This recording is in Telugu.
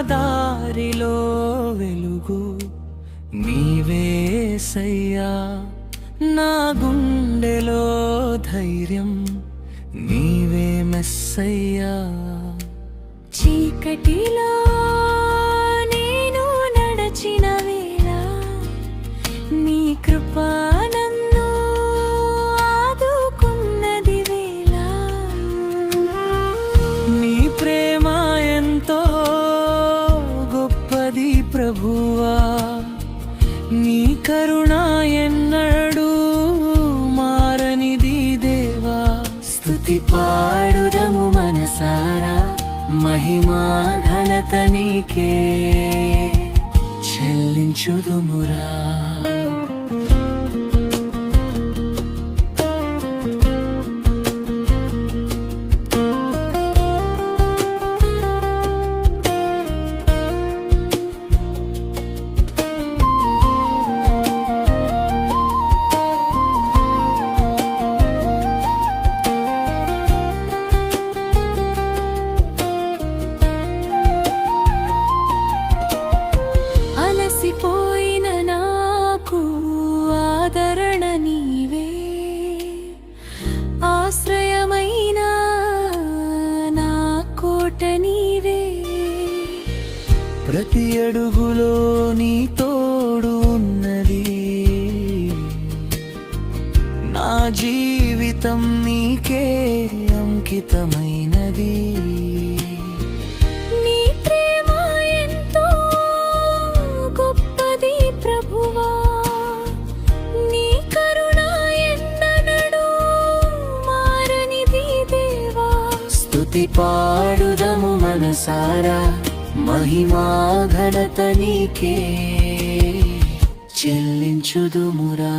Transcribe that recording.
దారిలో వెలుగు. నీవేసయ్యా నా గుండెలో ధైర్యం. నీవే మెస్సయ్యా. చీకటిల మహిమా ఘనత నీకే. చెల్లించుదుమురా. కోట నీవే. ప్రతి అడుగులో నీ తోడు ఉన్నది. నా జీవితం నీకే అంకితమైనది. స్తుతి పాడుదము మనసారా. మహిమా ఘనత నీకే. చెల్లించుదుమురా.